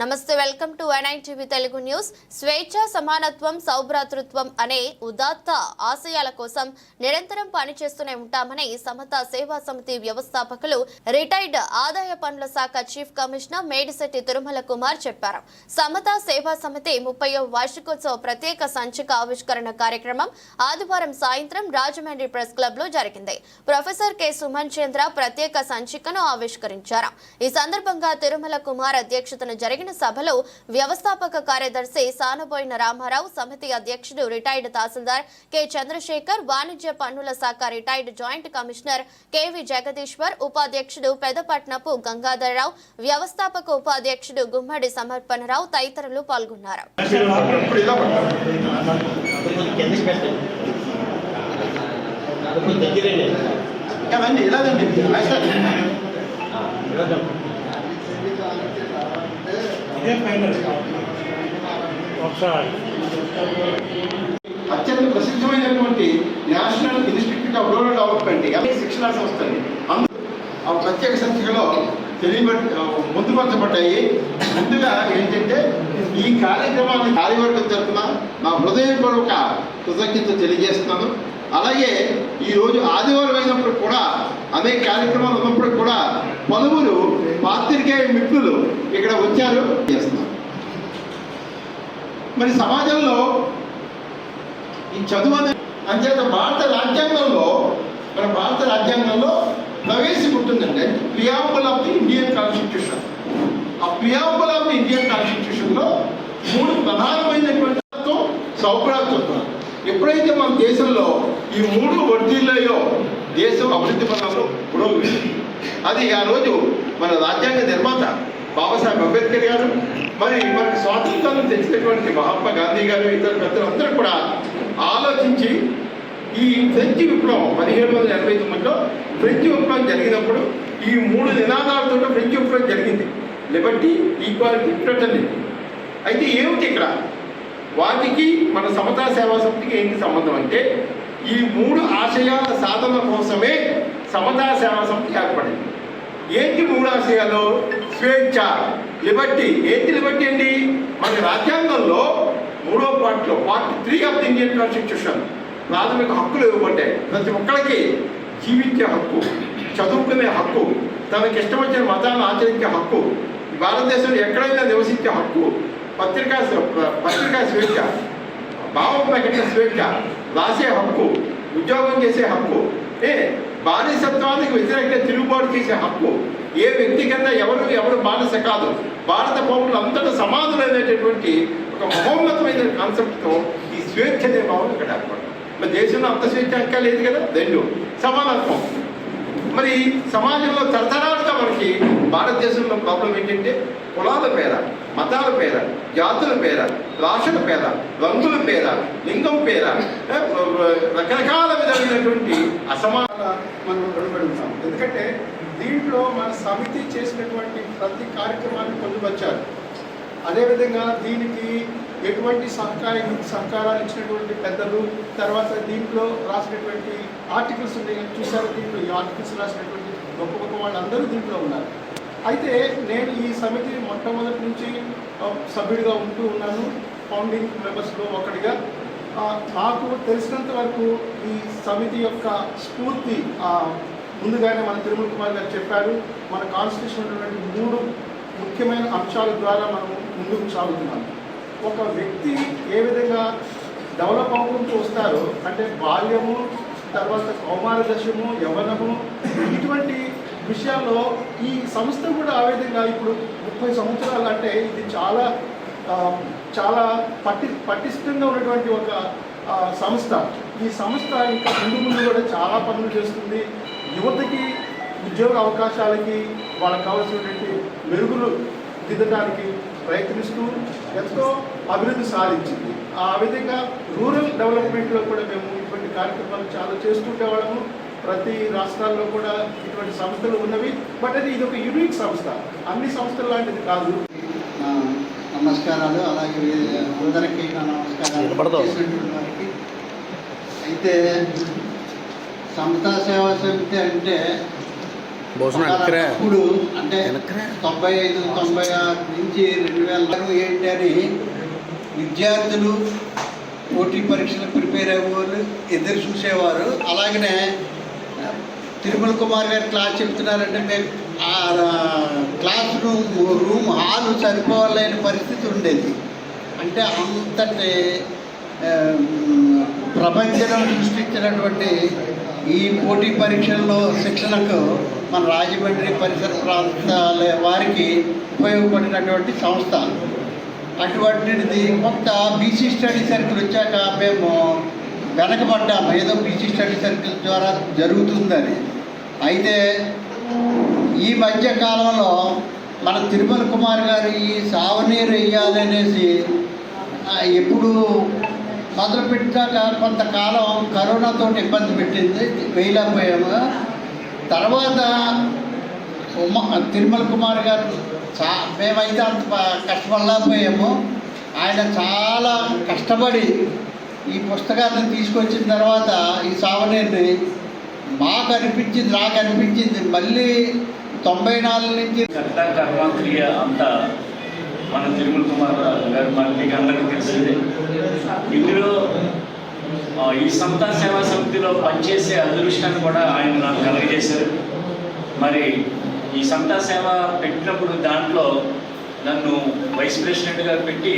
నమస్తే welcome to NIN TV Telugu news. స్వేచ్ఛ సమానత్వం సౌభ్రాతృత్వం అనే ఉదాత్త ఆశయాల కోసం నిరంతరం పనిచేస్తూనే ఉంటామని సమత సేవా సమితి వ్యవస్థాపకులు రిటైర్డ్ ఆదాయ పన్నుల శాఖ చీఫ్ కమిషనర్ మేడిశెట్టి తిరుమల కుమార్ చెప్పారు. సమత సేవా సమితి ముప్పై వార్షికోత్సవ ప్రత్యేక సంచిక ఆవిష్కరణ కార్యక్రమం ఆదివారం సాయంత్రం రాజమండ్రి ప్రెస్ క్లబ్లో జరిగింది. Professor K. సుమన్ చంద్ర ప్రత్యేక సంచికను ఆవిష్కరించారు. ఈ సందర్భంగా తిరుమల కుమార్ అధ్యక్షతన జరిగిన సభలో వ్యవస్థాపక కార్యదర్శి సానబోయిన రామారావు సమితి అధ్యక్షుడు రిటైర్డ్ తహసీల్దార్ కె. చంద్రశేఖర్ వాణిజ్య పన్నుల శాఖ retired joint commissioner KV Jagadishwar ఉపాధ్యక్షుడు పెదపట్నపు గంగాధరరావు వ్యవస్థాపక ఉపాధ్యక్షుడు గుమ్మడి సమర్పణరావు తదితరులు పాల్గొన్నారు. అవన్నీ ఇలాగండి. ఇదే ఫైనల్. ఒకసారి. అత్యంత ప్రసిద్ధమైనటువంటి National Institute of Rural Development MA శిక్షణా సంస్థ అండి. ఆ ప్రత్యేక సంఖ్యలో తెలియబడి ముందుపరచబడ్డాయి. ముందుగా ఏంటంటే ఈ కార్యక్రమాన్ని కార్యవర్గం తరఫున నా హృదయపూర్వక కృతజ్ఞత తెలియజేస్తున్నాను. అలాగే ఈరోజు ఆదివారం అయినప్పుడు కూడా అనేక కార్యక్రమాలు ఉన్నప్పుడు కూడా పలువురు పాత్రికేయ మిత్రులు ఇక్కడ వచ్చారు. చేస్తున్నారు మరి సమాజంలో ఈ చదువు అనే అంచేత భారత రాజ్యాంగంలో మన భారత రాజ్యాంగంలో ప్రవేశపెట్టిందండి preamble of the Indian constitution ఆ ప్రియాంబుల్ ఆఫ్ ది ఇండియన్ కాన్స్టిట్యూషన్లో మూడు ప్రధానమైనటువంటి తత్వం, సౌభ్రాతృత్వం. ఎప్పుడైతే మన దేశంలో ఈ మూడు వడ్డీలలో దేశం అభివృద్ధి పథంలో పురోగతి అది ఆ రోజు మన రాజ్యాంగ నిర్మాత బాబాసాహెబ్ అంబేద్కర్ గారు మరి మనకి స్వాతంత్రాన్ని తెచ్చినటువంటి మహాత్మా గాంధీ గారు ఇతర పెద్దలందరూ కూడా ఆలోచించి ఈ ఫ్రెంచ్ విప్లవం పదిహేడు వందల ఎనభై తొమ్మిదిలో ఫ్రెంచ్ విప్లవం జరిగినప్పుడు ఈ మూడు నినాదాలతో ఫ్రెంచ్ విప్లవం జరిగింది. లిబర్టీ ఈక్వాలిటీ ఫ్రెటర్నిటీ అయితే ఏమిటి ఇక్కడ? వాటికి మన సమతా సేవా సమితికి ఏంటి సంబంధం అంటే ఈ మూడు ఆశయాల సాధన కోసమే సమతా సేవా సంస్థ ఏర్పడింది. ఏంటి మూడు ఆశయాలు? స్వేచ్ఛ లిబర్టీ. ఏంటి లిబర్టీ అండి? మన రాజ్యాంగంలో మూడో పార్ట్లో part three of the Indian constitution ప్రాథమిక హక్కులు ఇవ్వబడ్డాయి. ప్రతి ఒక్కరికి జీవించే హక్కు చదువుకునే హక్కు తనకి ఇష్టం వచ్చిన మతాన్ని ఆచరించే హక్కు భారతదేశంలో ఎక్కడైనా నివసించే హక్కు పత్రికా పత్రికా స్వేచ్ఛ భావ ప్రకటన స్వేచ్ఛ రాసే హక్కు ఉద్యోగం చేసే హక్కు ఏ బానిసత్వానికి వ్యతిరేకంగా తిరుగుబాటు చేసే హక్కు ఏ వ్యక్తి కింద ఎవరు ఎవరు బానిస కాదు. భారత పౌరులు అంతటా సమానులైనటువంటి ఒక మహోన్నతమైన కాన్సెప్ట్తో ఈ స్వేచ్ఛ భావం ఇక్కడ ఏర్పడింది. మరి దేశంలో అంత స్వేచ్ఛ లేదు కదా? రెండు. సమానత్వం. మరి సమాజంలో తరతరాలు కాబట్టి భారతదేశంలో ప్రాబ్లం ఏంటంటే కులాల పేర మతాల పేర జాతుల పేర భాషల పేర రంగుల పేర లింగం పేర రకరకాల విధమైనటువంటి అసమాన మనం రుణపడి ఎందుకంటే దీంట్లో మన సమితి చేసినటువంటి ప్రతి కార్యక్రమాన్ని పొందుపరిచారు అదేవిధంగా దీనికి ఎటువంటి సహకారం సహకారాలు ఇచ్చినటువంటి పెద్దలు తర్వాత దీంట్లో రాసినటువంటి ఆర్టికల్స్ ఉన్నాయి. చూసారు దీంట్లో ఈ ఆర్టికల్స్ రాసినటువంటి గొప్ప గొప్ప వాళ్ళందరూ దీంట్లో ఉన్నారు. అయితే నేను ఈ సమితి మొట్టమొదటి నుంచి సభ్యుడిగా ఉంటూ ఉన్నాను ఫౌండింగ్ మెంబర్స్లో ఒకటిగా. నాకు తెలిసినంత వరకు ఈ సమితి యొక్క స్ఫూర్తి ముందుగానే మన తిరుమల కుమార్ గారు చెప్పారు మన కాన్స్టిట్యూషన్ ఉన్నటువంటి మూడు ముఖ్యమైన అంశాల ద్వారా మనం ముందుకు సాగుతున్నాం. ఒక వ్యక్తి ఏ విధంగా డెవలప్ అవ్వకుంటూ వస్తారో అంటే బాల్యము తర్వాత కౌమార దశము యవనము ఇటువంటి విషయాల్లో ఈ సంస్థ కూడా ఆ విధంగా ఇప్పుడు ముప్పై సంవత్సరాలు అంటే ఇది చాలా చాలా పట్టి పటిష్టంగా ఉన్నటువంటి ఒక సంస్థ. ఈ సంస్థ ఇంకా ముందు ముందు కూడా చాలా పనులు చేస్తుంది. యువతకి ఉద్యోగ అవకాశాలకి వాళ్ళకి కావాల్సినటువంటి మెరుగులు దిద్దడానికి ప్రయత్నిస్తూ ఎంతో అభివృద్ధి సాధించింది. ఆ విధంగా రూరల్ డెవలప్మెంట్లో కూడా మేము ఇటువంటి కార్యక్రమాలు చాలా చేస్తుండేవాళ్ళము ప్రతి రాష్ట్రాల్లో కూడా ఇటువంటి సంస్థలు ఉన్నవి. బట్ అది ఇది ఒక యూనిక్ సంస్థ. అన్ని సంస్థలు లాంటిది కాదు. నమస్కారాలు. అలాగే అందరికీ నా నమస్కారాలు వారికి. అయితే సమతా సేవా సమితి అంటే ఇప్పుడు అంటే తొంభై ఐదు తొంభై ఆరు నుంచి రెండు వేల ఆరు ఏంటి అని విద్యార్థులు పోటీ పరీక్షలకు ప్రిపేర్ అయ్యేవాళ్ళు ఎదురు చూసేవారు. అలాగనే తిరుమల కుమార్ గారు క్లాస్ చెప్తున్నారంటే మేము ఆ క్లాస్ రూమ్ రూమ్ హాల్ సరిపోవాలనే పరిస్థితి ఉండేది. అంటే అంతటి ప్రపంచం సృష్టించినటువంటి ఈ పోటీ పరీక్షల్లో శిక్షణకు మన రాజమండ్రి పరిసర ప్రాంతాల వారికి ఉపయోగపడినటువంటి సంస్థ. అటువంటిది కొంత బీసీ స్టడీ సర్కిల్ వచ్చాక మేము వెనకబడ్డాము. ఏదో బీసీ స్టడీ సర్కిల్ ద్వారా జరుగుతుందని. అయితే ఈ మధ్య కాలంలో మన తిరుమల కుమార్ గారు ఈ సావనీరు వేయాలనేసి ఎప్పుడు మొదలు పెట్టాక కొంతకాలం కరోనాతో ఇబ్బంది పెట్టింది వేయలేకపోయాము. తర్వాత ఉమ్మ తిరుమల కుమార్ గారు చా మేమైతే అంత కష్టపడలేకపోయాము. ఆయన చాలా కష్టపడి ఈ పుస్తకాన్ని తీసుకొచ్చిన తర్వాత ఈ సావనీరుని మాకు అనిపించింది నాకు అనిపించింది మళ్ళీ తొంభై నాలుగు నుంచి కర్త కర్మక్రియ అంతా మన తిరుమల కుమార్ గారు మన మీకు అందరికీ తెలిసిందే ఇందులో ఈ సంతా సేవా సమితిలో పనిచేసే అదృష్టాన్ని కూడా ఆయన నాకు కలగజేశారు. మరి ఈ సంతా సేవ పెట్టినప్పుడు దాంట్లో నన్ను వైస్ ప్రెసిడెంట్గా పెట్టి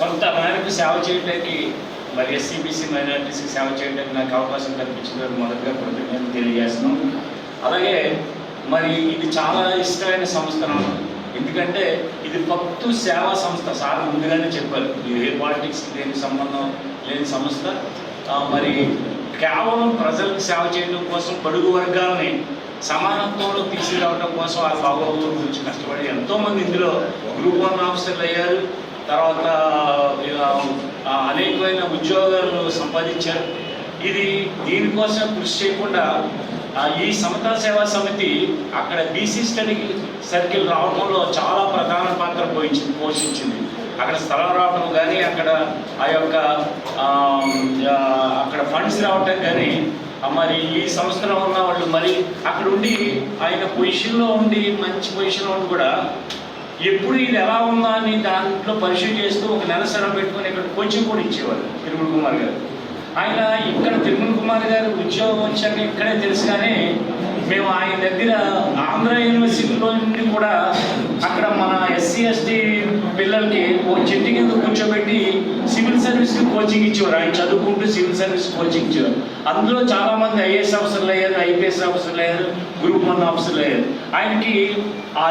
కొంత మేరకు సేవ చేయడానికి మరి ఎస్సీబీసీ మైనార్టీస్కి సేవ చేయడానికి నాకు అవకాశం కల్పించినందుకు మొదటగా కృతజ్ఞతలు తెలియజేస్తున్నాం అలాగే మరి ఇది చాలా ఇష్టమైన సంస్థ ఎందుకంటే ఇది ఫక్తు సేవా సంస్థ సార్ ముందుగానే చెప్పారు ఏ పాలిటిక్స్ లేని సంబంధం లేని సంస్థ మరి కేవలం ప్రజలకు సేవ చేయడం కోసం పొడుగు వర్గాలని సమానత్వంలో తీసుకురావడం కోసం ఆ బాగోగుల గురించి కష్టపడి ఎంతోమంది ఇందులో గ్రూప్ వన్ ఆఫీసర్లు అయ్యారు తర్వాత అనేకమైన ఉద్యోగాలు సంపాదించారు. ఇది దీనికోసం కృషి చేయకుండా ఈ సమతా సేవా సమితి అక్కడ బీసీ స్టడీ సర్కిల్ రావడంలో చాలా ప్రధాన పాత్ర పోయించింది పోషించింది. అక్కడ స్థలం రావడం కానీ అక్కడ ఆ యొక్క అక్కడ ఫండ్స్ రావటం కానీ మరి ఈ సంవత్సరం ఉన్న వాళ్ళు మరి అక్కడ ఉండి ఆయన పొజిషన్లో ఉండి మంచి పొజిషన్లో ఉండి కూడా ఎప్పుడు ఇది ఎలా ఉందా అని దాంట్లో పరిశీలి చేస్తూ ఒక నెల సెలవు పెట్టుకొని ఇక్కడ కోచింగ్ కూడా ఇచ్చేవారు తిరుమల కుమార్ గారు. ఆయన ఇక్కడ తిరుమల కుమార్ గారు ఉద్యోగం వచ్చాక ఇక్కడే తెలుసు కానీ మేము ఆయన దగ్గర ఆంధ్ర యూనివర్సిటీలో నుండి కూడా అక్కడ మన ఎస్సీ ఎస్టీ పిల్లలకి ఓ చెట్టు కింద కూర్చోబెట్టి సివిల్ సర్వీస్కి కోచింగ్ ఇచ్చేవారు. ఆయన చదువుకుంటూ సివిల్ సర్వీస్ కోచింగ్ ఇచ్చేవారు. అందులో చాలామంది ఐఏఎస్ ఆఫీసర్లు అయ్యారు ఐపీఎస్ ఆఫీసర్లు అయ్యారు గ్రూప్ వన్ ఆఫీసర్లు అయ్యారు. ఆయనకి ఆ